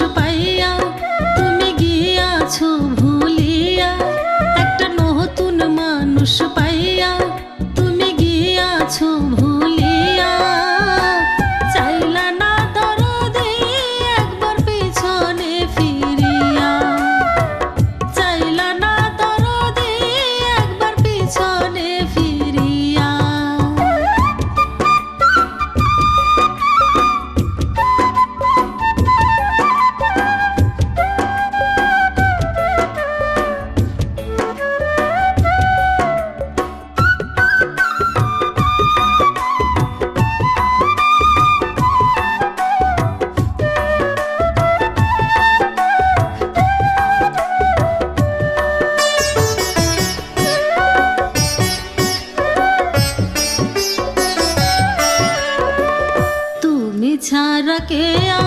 chupar. छा रखे आ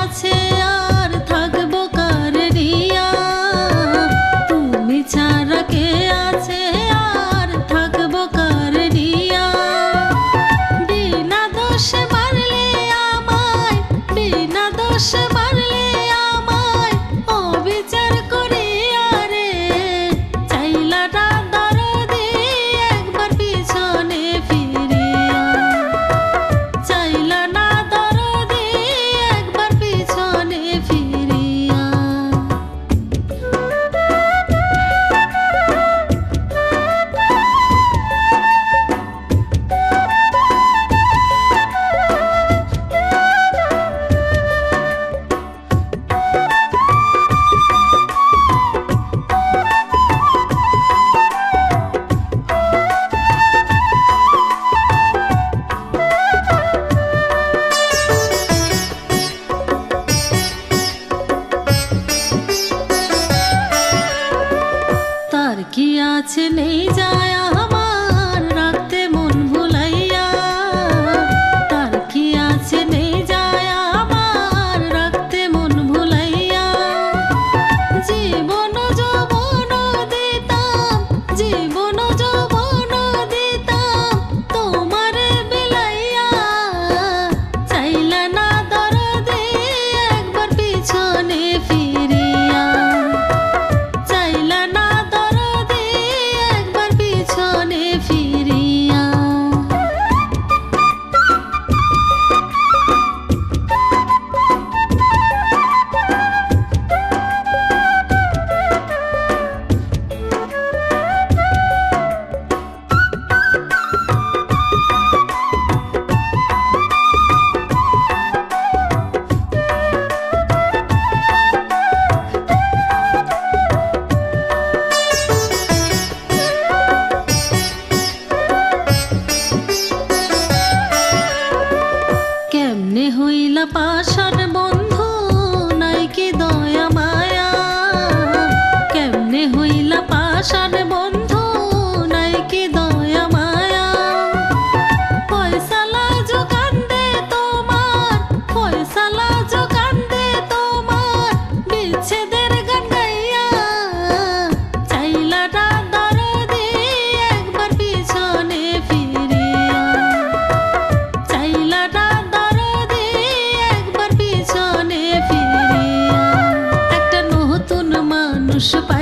是吧？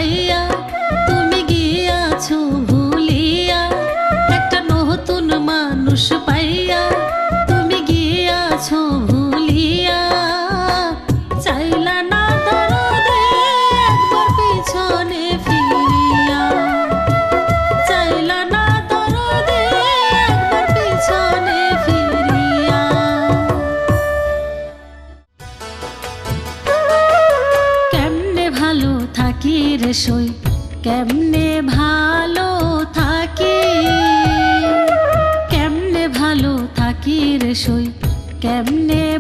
সই কেমনে ভালো থাকি? কেমনে ভালো থাকি রে সই? কেমনে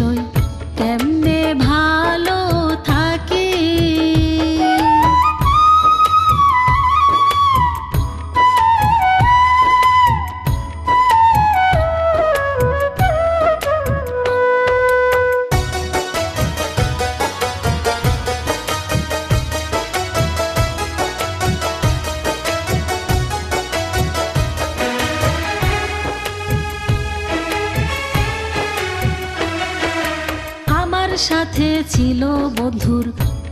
বিষয় কেমনে ভালো সাথে ছিল মধুর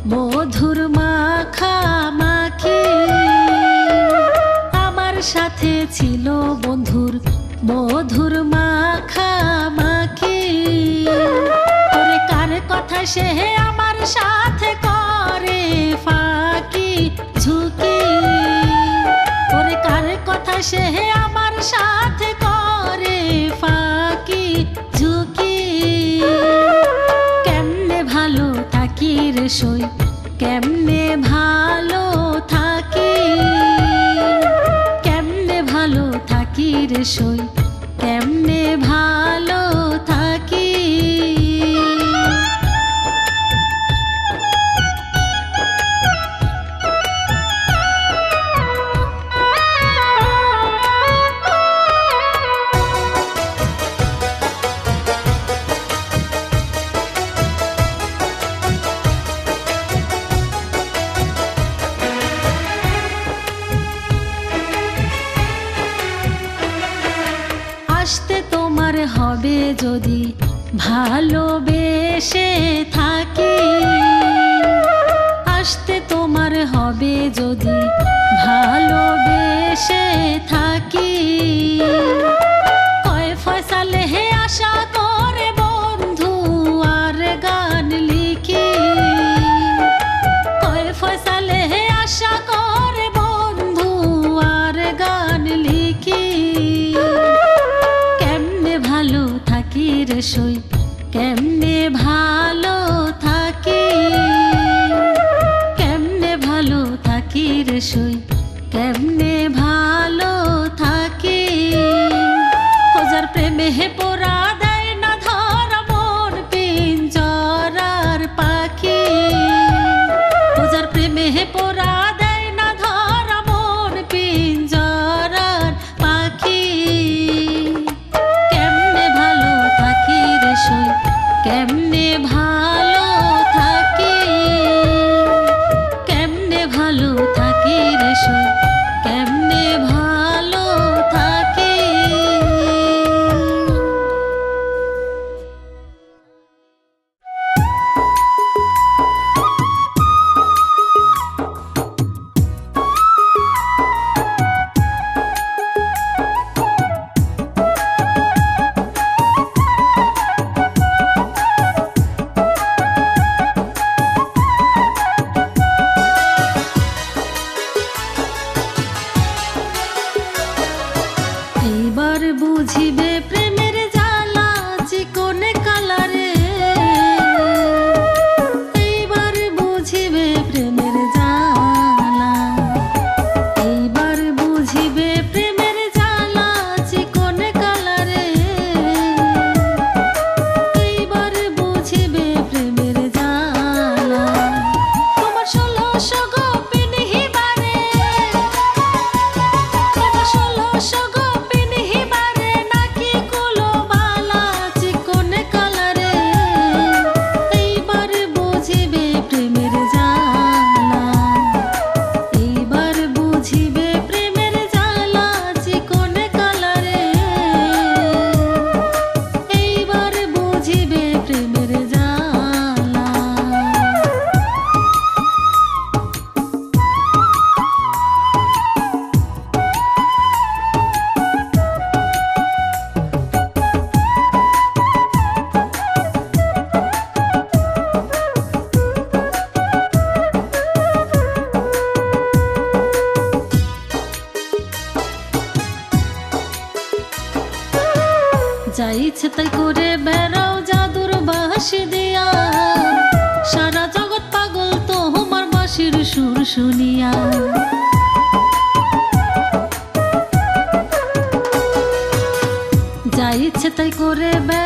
মধুর মাখামাখি আমার সাথে ছিল বন্ধুর, মধুর মাখামাখি ওরে কার কথা সে আমার সাথে করে ফাঁকি, ঝুঁকি? ওরে কার কথা সে আমার সাথে করে যদি ভালো কেমনে ভালো থাকে। হোজার প্রেমে হে পোরা হাসি দিয়া। সারা জগৎ পাগল তোমার বাঁশির সুর শুনিয়া। যা ইচ্ছে তাই করে বে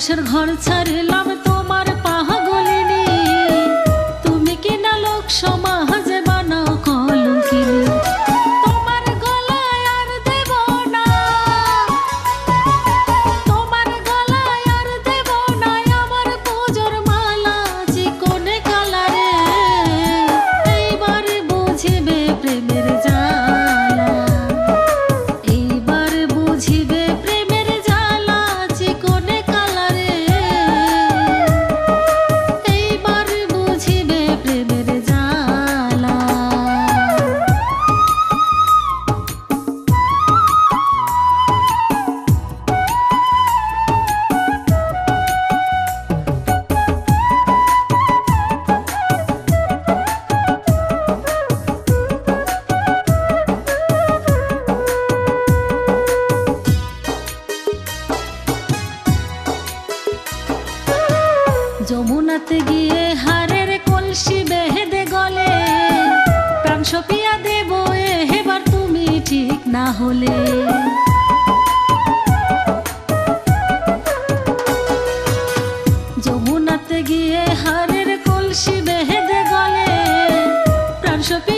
বাসর ঘর ছাড়লাম Shabbat